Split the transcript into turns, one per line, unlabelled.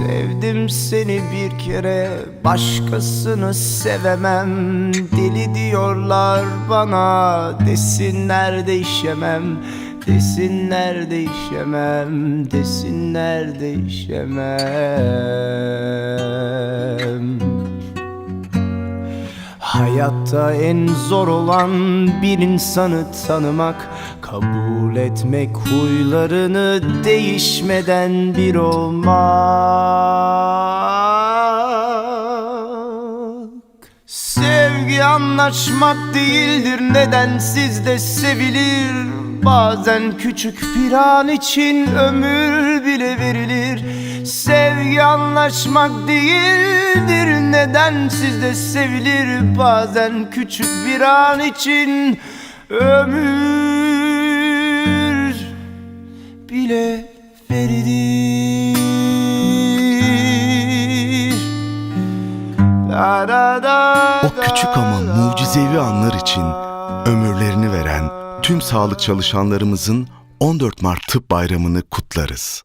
Sevdim seni bir kere başkasını sevemem. Deli diyorlar bana desinler değişemem Desinler değişemem Desinler değişemem Hayatta en zor olan bir insanı tanımak Kabul etmek huylarını değişmeden bir olmak Sevgi anlaşmak değildir nedensiz de sevilir? Bazen küçük bir an için ömür bile verilir. Sevgi anlaşmak değildir nedensiz de sevilir? Bazen küçük bir an için ömür bile verilir
O küçük ama mucizevi anlar için ömürlerini veren tüm sağlık çalışanlarımızın 14 Mart Tıp Bayramı'nı kutlarız.